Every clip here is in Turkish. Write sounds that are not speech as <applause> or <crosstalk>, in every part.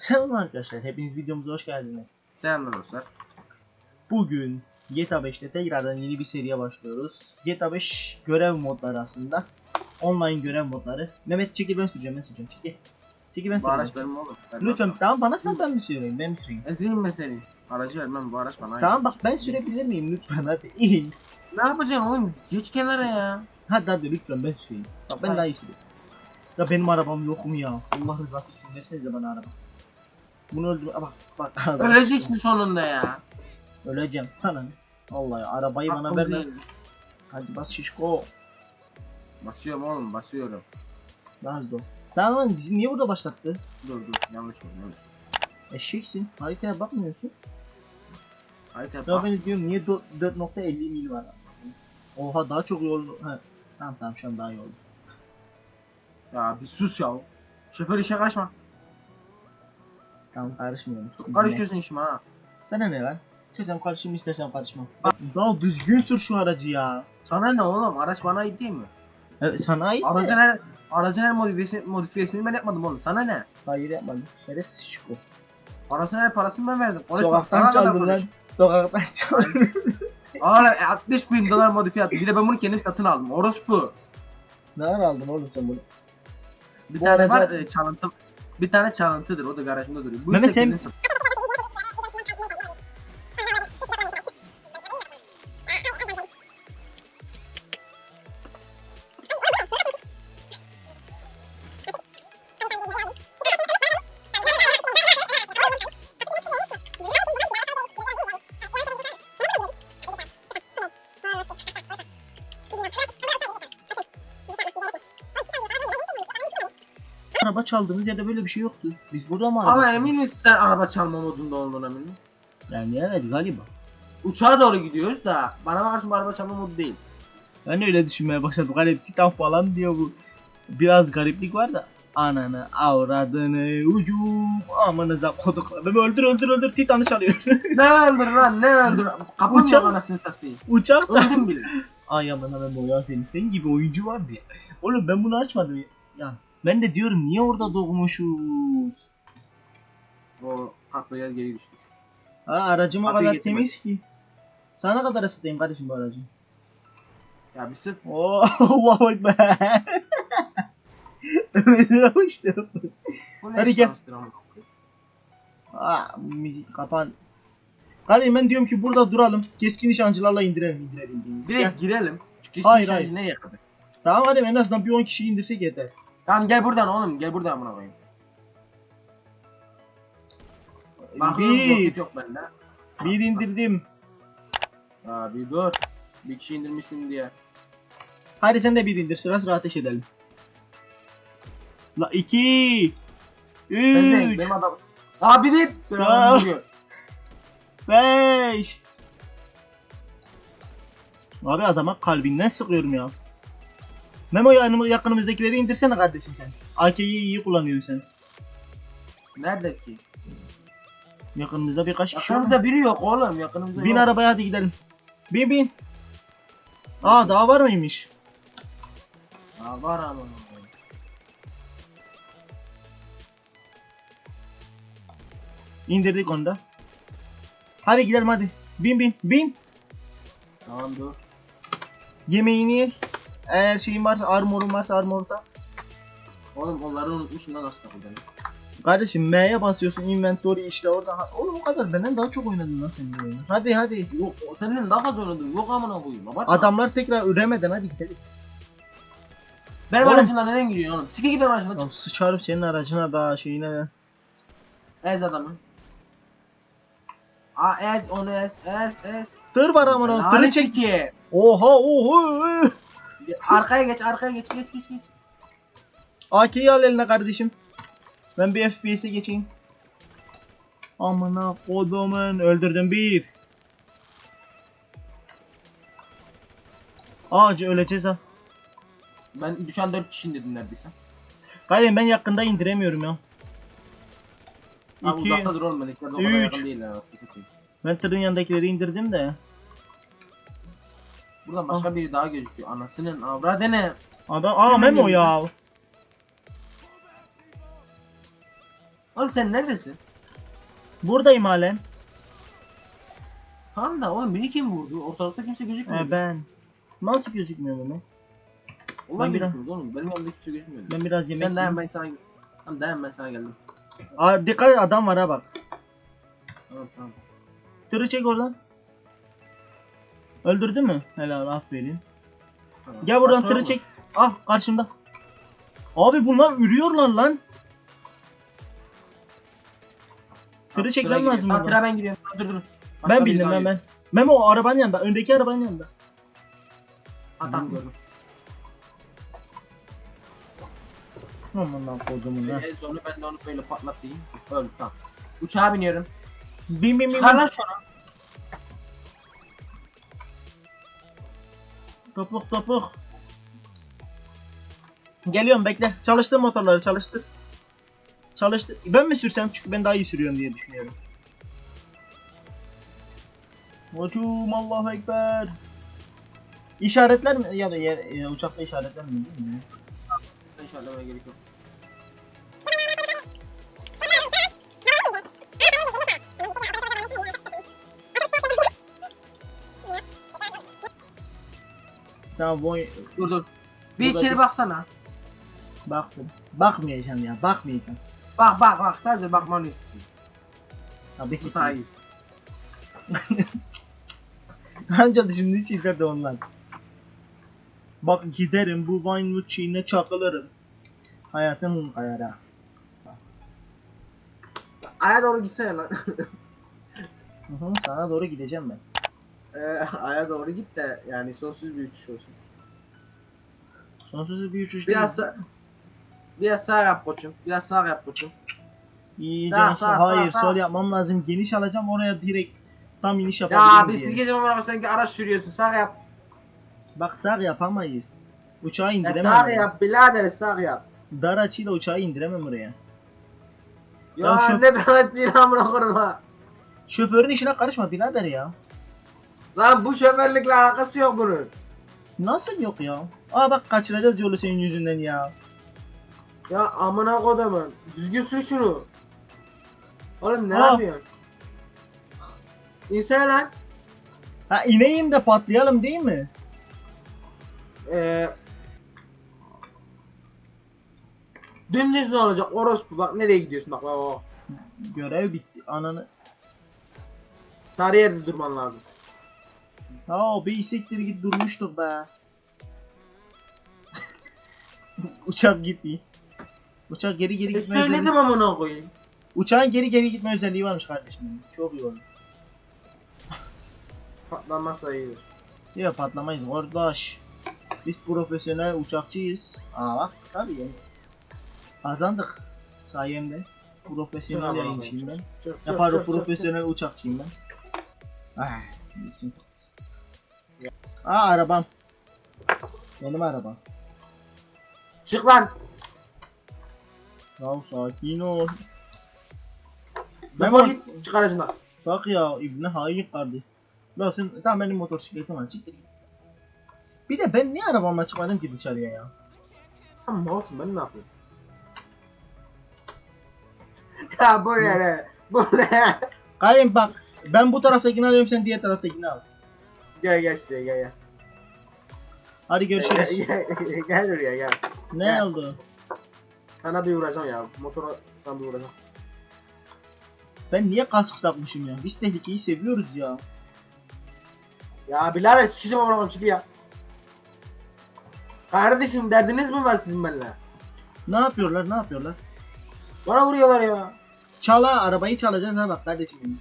Selam arkadaşlar, hepiniz videomuza hoş geldiniz. Selamlar dostlar. Bugün GTA 5'te tekrardan yeni bir seriye başlıyoruz. GTA 5 görev modları aslında. Online görev modları. Mehmet çekil ben süreceğim, ben süreceğim. Çekil. Çekil ben Bu araç süreceğim. benim oğlum. Ben Lütfen tamam bana sen ben mi süreyim, ben mi süreyim? Ezeyim mi seni? Aracı vermem bu araç bana. Tamam bak ben sürebilir miyim lütfen hadi. İyi. Ne yapacaksın oğlum? Geç kenara ya. Hadi hadi lütfen ben süreyim. Bak ben Hayır. daha iyi süreyim. Ya benim arabam yok mu ya? Allah rızası için versenize bana araba. Bunu öldür... Bak bak. <laughs> Öleceksin sonunda ya. Öleceğim. Sana ne? Vallahi arabayı bana Hakkımızı verme. Hadi bas şişko. Basıyorum oğlum basıyorum. Daha hızlı ol. Tamam lan bizi niye burada başlattı? Dur dur yanlış oldu yanlış. Eşeksin. Haritaya bakmıyorsun. Harita Ya bak. ben diyorum niye do- 4.50 mil var? Oha daha çok yol. Ha. Tamam tamam şu an daha iyi oldu. Ya bir sus ya. Şoför işe karışma. Tamam karışmıyorum. Çok karışıyorsun işime ha. Sana ne lan? İstersen karışayım istersen karışmam. Daha düzgün sür şu aracı ya. Sana ne oğlum? Araç bana ait değil mi? Evet sana ait Aracın her, aracın her modifiyesini, modifiyesini ben yapmadım oğlum. Sana ne? Hayır yapmadım. Şerefsiz şişko. Parasını her parasını ben verdim. Konuşma. Sokaktan çaldın konuş. lan. Sokaktan <laughs> çaldın. Oğlum 60 bin dolar modifiye attım. Bir de ben bunu kendim satın aldım. Orospu. Nereden aldın oğlum sen bunu? Bir Bu tane arada- var e, çalıntı. Bir tane çalıntıdır. O da garajımda duruyor. Bu Mehmet sen- Araba çaldığımız yerde böyle bir şey yoktu. Biz burada mı araba Ama çaldık? emin misin sen araba çalma modunda olduğuna emin Yani evet galiba. Uçağa doğru gidiyoruz da bana bakarsın bu araba çalma modu değil. Ben öyle düşünmeye başladım. Hani Titan falan diyor bu. Biraz gariplik var da. Ananı avradını ucum amanıza koduklarım öldür öldür öldür Titan'ı çalıyor. <laughs> ne öldür lan ne öldür. Kapın Uçak- yok anasını satayım. Uçak da. Öldüm bile. Ay aman aman boya senin. Senin gibi oyuncu var diye. Oğlum ben bunu açmadım ya. ya. Ben de diyorum niye orada doğmuşuz? O kapıya geri düştük. Ha aracım o Kapıyı kadar getirme. temiz ki. Sana kadar ısıtayım kardeşim bu aracı. Ya bir sırt. Oo, <laughs> Allahu Ekber. <laughs> Öyle yapmıştım. Bu ne Hadi gel. şanstır ama. Aa, müzik kapan. Kardeşim ben diyorum ki burada duralım. Keskin nişancılarla indirelim indirelim. indirelim. Direkt girelim. Çünkü Hayır, hayır, hayır. nereye kadar? Tamam kardeşim en azından bir 10 kişi indirsek yeter. Tamam gel buradan oğlum gel buradan buna koyayım. Bakıyorum Bir, yok bende. bir indirdim. Ya bir dur. Bir kişi indirmişsin diye. Hadi sen de bir indir sıra sıra ateş edelim. La 2 Pezevenk 3 benim adam. Abi bir. Dur vuruyor. 5 Abi adama kalbinden sıkıyorum ya. Memo yanımı yakınımızdakileri indirsene kardeşim sen. AK'yi iyi kullanıyorsun sen. Nerede ki? Yakınımızda birkaç kişi var. Yakınımızda biri yok oğlum yakınımızda Bin yok. arabaya hadi gidelim. Bin bin. Aa daha var mıymış? Ya var ama. İndirdik onu da. Hadi gidelim hadi. Bin bin bin. Tamam dur. Yemeğini ye. Eğer şeyin varsa armorun varsa armorda. Oğlum onları unutmuşum lan aslında buradan. Kardeşim M'ye basıyorsun inventory işte orada. Oğlum o kadar benden daha çok oynadın lan sen bu oyunu. Hadi hadi. Yok o senin daha fazla oynadın. Yok amına koyayım. Abartma. Adamlar tekrar üremeden hadi gidelim. Benim Oğlum. aracımdan neden giriyorsun oğlum? Sike gibi aracımdan çık. sıçarım senin aracına da şeyine de. Ez adamı. Aa ez onu ez ez ez. Tır var amına. Tırı Hani çek. Oha oha. Arkaya geç arkaya geç geç geç geç. AK'yi al eline kardeşim. Ben bir FPS'e geçeyim. Amına kodumun öldürdüm bir. Ağacı öleceğiz ha. Ben düşen 4 kişi indirdim neredeyse. Kardeşim ben yakında indiremiyorum ya. Abi İki. uzakta dur oğlum ben o kadar üç. yakın değil ya. Ben tırın yanındakileri indirdim de. Buradan başka biri daha gözüküyor. Anasının avradını. Adam aa Hemen Memo ya. Oğlum sen neredesin? Buradayım halen. Tamam da oğlum beni kim vurdu? Ortalıkta kimse gözükmüyor. He ben. Nasıl gözükmüyor Mehmet? Ulan Ben biraz- gözükmüyordu oğlum. Benim yanımda kimse gözükmüyordu. Ben biraz yemek Sen dayan yiyeyim. ben sana Tamam dayan ben sana geldim. Aa, dikkat et adam var ha bak. Tamam tamam. Tırı çek oradan. Öldürdü mü? Helal aferin. tamam. Gel buradan tırı çek. Ah karşımda. Abi bunlar ürüyorlar lan. Tırı çekmem tıra lazım buradan. tıra ben gidiyorum. Dur dur. Başka Ben bildim ben ben. Memo o arabanın yanında. Öndeki arabanın yanında. Tamam gördüm. Aman lan kodumun ha. En sonunda ben de onu böyle patlatayım. Öldü tamam. Uçağa biniyorum. Bin bin bin. Çıkar lan şunu. Topuk topuk. Geliyorum bekle. Çalıştır motorları çalıştır. Çalıştır. Ben mi sürsem çünkü ben daha iyi sürüyorum diye düşünüyorum. Hocum Allahu Ekber. İşaretler mi ya da yer, e, uçakta işaretler mi değil mi? İnşallah bana gerek yok. Tamam boy Dur dur. Bir Burada içeri bir- baksana. baktım. Bakmayacağım ya bakmayacağım. Bak bak bak sadece bakmanı istiyorum. Tabii Bu ki. sana iyi. Anca şimdi hiç izledi onlar. Bak giderim bu Vinewood çiğne çakılırım. Hayatım kayara. Aya doğru gitsene lan. Hı hı, sana doğru gideceğim ben. Ee, <laughs> aya doğru git de yani sonsuz bir uçuş olsun. Sonsuz bir uçuş Biraz değil. sa- biraz sağ yap koçum. Biraz sağ yap koçum. İyi Sağ, canım, sağ, Hayır sağ, sol sağ. yapmam lazım. Geniş alacağım oraya direkt tam iniş yapabilirim Ya biz diye. siz gece bana sanki araç sürüyorsun. Sağ yap. Bak sağ yapamayız. Uçağı Ya indiremem. sağ ben. yap birader sağ yap. Dar açıyla uçağı indiremem oraya. Ya, Ya şu- ne demek değil amına ha. Şoförün işine karışma birader ya. Lan bu şoförlükle alakası yok bunun. Nasıl yok ya? Aa bak kaçıracağız yolu senin yüzünden ya. Ya amına kodumun. Düzgün sür şunu. Oğlum ne Aa. yapıyorsun? İnsene lan. Ha ineyim de patlayalım değil mi? Ee, dümdüz ne olacak? Orospu bak nereye gidiyorsun bak bak bak. Görev bitti. Ananı. Sarı yerde durman lazım. Ha bir siktir git durmuştuk be. <laughs> Uçak gitmiyor. Uçak geri geri E gitme özelliği. söyledim amına koyayım. Uçağın geri geri gitme özelliği varmış kardeşim. Çok iyi oldu. <laughs> Patlamazsa iyidir. Ya patlamayız kardeş. Biz profesyonel uçakçıyız. Aa bak tabii yani. Kazandık sayemde. Profesyonel yayıncıyım ben. Çık, Yaparım çık, çık, profesyonel uçakçıyım ben. Ah, iyisin. Aa arabam. Benim arabam. çık. Lan. Ya sakin ol. Defol Memo- git. Çık aracından. Bak ya İbni hain kardeş. La sen tamam benim motosikletim var git. Bir de ben niye arabamla çıkmadım ki dışarıya ya? Sen malsın ben ne yapayım? ya bu ne ne? Bu ne? Karim bak ben bu taraftakini alıyorum sen diğer taraftakini al. gel gel şuraya gel gel. Hadi Gel, görüşürüz. <laughs> gel, buraya gel. Ne gel. oldu? Sana bir uğraşacağım ya. Motora sana bir uğraşacağım. Ben niye kask takmışım ya? Biz tehlikeyi seviyoruz ya. Ya birader sikeceğim amına koyayım çık ya. Kardeşim derdiniz mi var sizin benimle? Ne yapıyorlar ne yapıyorlar? Bana vuruyorlar ya. Çala arabayı çalacaksın ha bak kardeşim.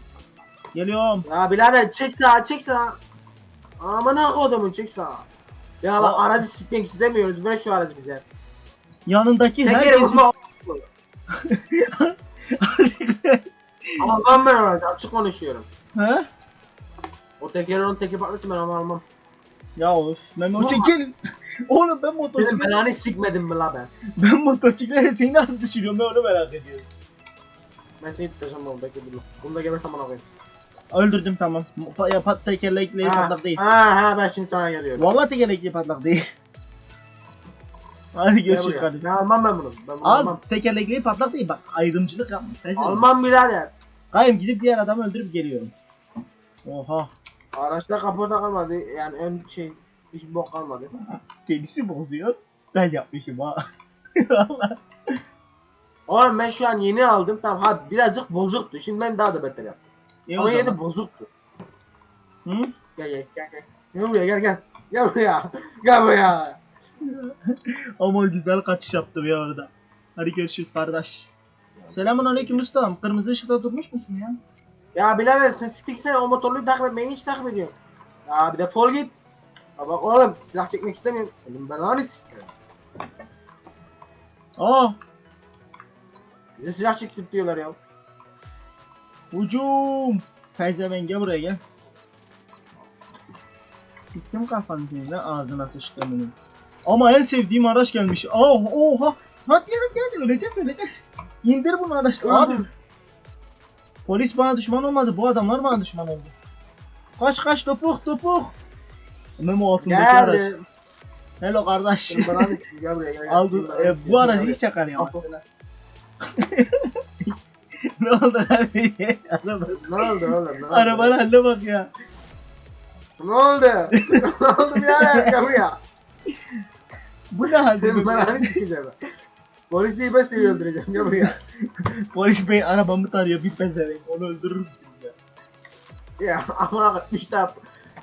Geliyorum. Ya birader çek sağa çek sağa. Amına kodumun çek sağa. Ya bak aracı sikmek istemiyoruz. Ver şu aracı bize. Yanındaki Tekeri herkes... vurma. <laughs> Ama ben ben aracı açık konuşuyorum. ha? O tekeri onun teki patlasın ben ama almam. Ya of Memo çekil. <laughs> Oğlum ben Senin motosiklet... belanı sikmedim mi la ben? Ben motosiklet seni nasıl düşürüyorum ben onu merak ediyorum. Ben seni tutacağım oğlum bekle dur. Bunu da gebersem bana koyayım. Öldürdüm tamam. Pa- Ya pat tekerlekli Ha, patlak değil. Ha ha ben şimdi sana geliyorum. Vallahi tekerlekli patlak değil. <laughs> Hadi Gel görüşürüz buraya. kardeşim. Ben almam ben bunu. Ben bunu Al almam. tekerlekliyi patlat değil bak ayrımcılık yapma. Olma. Almam birader. Kayım gidip diğer adamı öldürüp geliyorum. Oha. Araçta kaporta kalmadı. Yani ön şey hiç bok kalmadı. <laughs> Kendisi bozuyor. Ben yapmışım ha. <laughs> Allah. Oğlum ben şu an yeni aldım. Tamam ha birazcık bozuktu. Şimdi ben daha da beter yaptım. İyi o Ama yine zaman. de bozuktu. Hı? Gel gel gel gel. Gel buraya gel gel. Gel buraya. Gel buraya. <laughs> Ama güzel kaçış yaptım ya orada. Hadi görüşürüz kardeş. Selamun aleyküm ustam. Kırmızı ışıkta durmuş musun ya? Ya birader sen siktiksene o motorluyu takip et. Beni hiç takip ediyorsun. Ya bir defol git. Ya bak oğlum silah çekmek istemiyorum. Senin belanı sikiyorum. Aa, Bize silah çektir diyorlar ya. Hücum. Pezeven gel buraya gel. Siktim kafanı senin lan ağzına sıçtığımını. Ama en sevdiğim araç gelmiş. Oh, oha. Hadi hadi hadi öleceğiz öleceğiz. İndir bunu araçtan. Abi polis bana düşman olmadı. Bu adamlar bana düşman oldu. Kaç kaç topuk topuk. Memo altındaki araç. Geldim. Hello kardeş. Sikiyorum. Gel buraya gel. gel. Al e, bu aracı hiç yakalayamazsın. <laughs> Apo. <laughs> ne oldu abi? Araba. <laughs> Ne oldu oğlum? Ne oldu? arabanın haline bak ya. Ne oldu? <laughs> ne oldu birader? Gel buraya. Bu ne halde? Senin bu? belanı sikeceğim. Polisi ben seni öldüreceğim. Gel buraya. Polis bey arabamı tarıyor bir pezevenk. Onu öldürür müsün ya? Ya 3 tane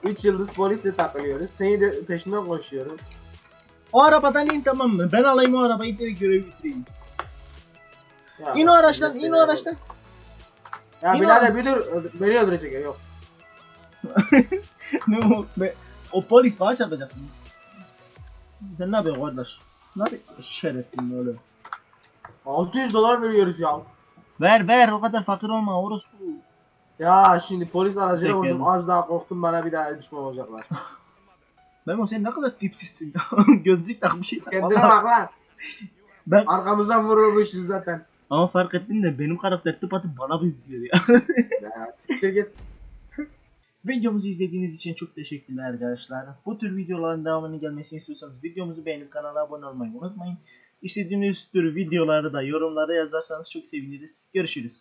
3 yıldız polisle takılıyoruz. Seni de peşinden koşuyorum. O arabadan in tamam mı? Ben alayım o arabayı direkt görevi bitireyim. Ya, İn o araçtan, in o araçtan. Ya İn birader bir dur. Beni öldürecek ya yok. <laughs> ne o? Be- O polis bana çarpacaksın. Sen ne yapıyorsun kardeş? Ne yapıyorsun? Şerefsin öyle. 600 dolar veriyoruz ya. Ver ver o kadar fakir olma orospu. Ya şimdi polis Peki. vurdum. Az daha korktum bana bir daha düşman olacaklar. <laughs> Memo sen ne kadar tipsizsin ya. <laughs> Gözlük takmış. Kendine bak lan. Ben Arkamızdan vurulmuşuz zaten. Ama fark ettim de benim karakter tıpatıp bana benziyor ya. Ya siktir git. Videomuzu izlediğiniz için çok teşekkürler arkadaşlar. Bu tür videoların devamının gelmesini istiyorsanız videomuzu beğenip kanala abone olmayı unutmayın. İstediğiniz tür videoları da yorumlara yazarsanız çok seviniriz. Görüşürüz.